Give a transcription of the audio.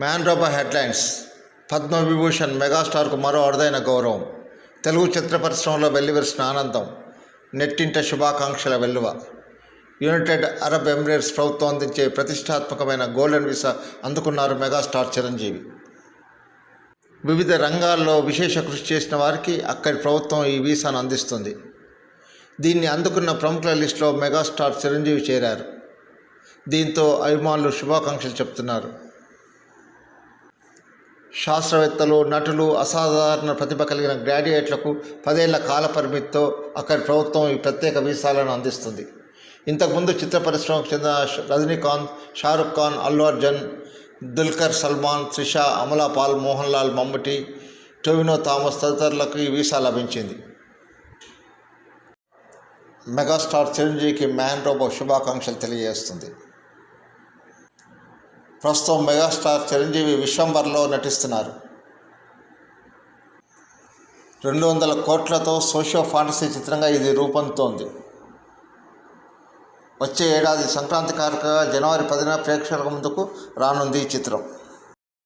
Man రోబా headlines. Padma Vibhushan మెగాస్టార్కు మరో అరుదైన గౌరవం. తెలుగు చిత్ర పరిశ్రమలో వెల్లివిరిసిన ఆనందం. నెట్టింట శుభాకాంక్షల వెల్లువ. యునైటెడ్ అరబ్ ఎమిరేట్స్ ప్రభుత్వం అందించే ప్రతిష్టాత్మకమైన గోల్డెన్ వీసా అందుకున్నారు మెగాస్టార్ చిరంజీవి. వివిధ రంగాల్లో విశేష కృషి చేసిన వారికి అక్కడి ప్రభుత్వం ఈ వీసాను అందిస్తుంది. దీన్ని అందుకున్న ప్రముఖుల లిస్టులో మెగాస్టార్ చిరంజీవి చేరారు. దీంతో అభిమానులు శుభాకాంక్షలు చెప్తున్నారు. శాస్త్రవేత్తలు నటులు అసాధారణ ప్రతిభ కలిగిన గ్రాడ్యుయేట్లకు పదేళ్ళ కాల పరిమితితో అక్కడి ప్రభుత్వం ఈ ప్రత్యేక వీసాలను అందిస్తుంది. ఇంతకుముందు చిత్ర పరిశ్రమకు చెందిన Rajinikanth Shah Rukh Khan Allu Arjun Dulquer Salmaan Trisha Amala Paul Mohanlal Mammootty Tovino Thomas తదితరులకు ఈ వీసా లభించింది. మెగాస్టార్ చిరంజీవికి మ్యాన్ రోబో శుభాకాంక్షలు తెలియజేస్తుంది. ప్రస్తుతం మెగాస్టార్ చిరంజీవి విశ్వంబర్లో నటిస్తున్నారు. రెండు వందల కోట్లతో సోషో ఫాంటసీ చిత్రంగా ఇది రూపొందుతోంది. వచ్చే ఏడాది సంక్రాంతి కారకగా జనవరి పదిన ప్రేక్షకుల ముందుకు రానుంది ఈ చిత్రం.